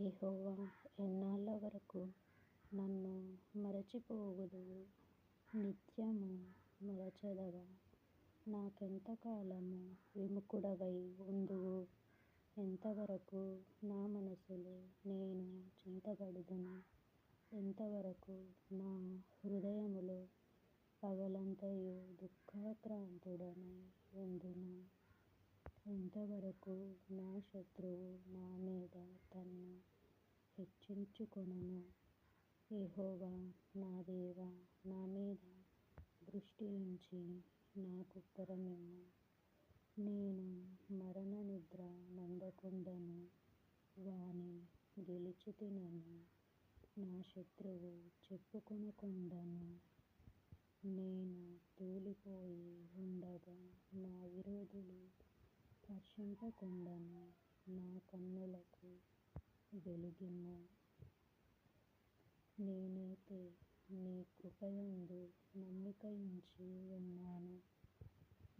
యెహోవా ఎన్నాళ్ళ వరకు నన్ను మరచిపోవుదువు? నిత్యము మరచెదవా? నాకెంతకాలము విముఖుడవై ఉందువు? ఎంతవరకు నా మనసులో నేను చింతపడుదును? ఎంతవరకు నా హృదయములో పగలంతయు దుఃఖాక్రాంతుడనై ఉందును? ఎంతవరకు నా శత్రువు నా మీద తన్ను హెచ్చించుకొనను? యెహోవా నా దేవా నా మీద దృష్టి నుంచి నాకు నాకుత్తరమిమ్ము నేను మరణనిద్ర నొందకుండాను వాని గెలిచితినని. నా శత్రువు చెప్పుకొనకుండాను. నేను తూలిపోయి హర్షింపకుండాను నా కన్నులకు వెలుగిమ్ము. నేనైతే నీ కృపయందు నమ్మికయుంచి ఉన్నాను.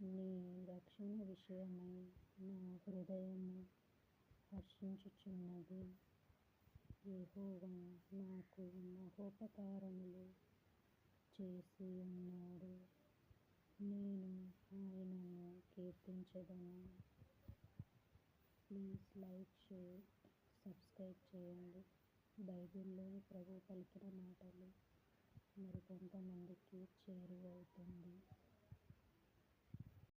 నీ రక్షణ విషయమై నా హృదయము హర్షించుచున్నది. యెహోవా నాకు మహోపకారములు చేసి ఉన్నాడు. నేను ఆయనను కీర్తించెదను. ప్లీజ్ లైక్ షేర్ సబ్స్క్రైబ్ చేయండి. బైబిల్లో ప్రభు పలికిన మాటలు మరికొంతమందికి చేరువవుతుంది.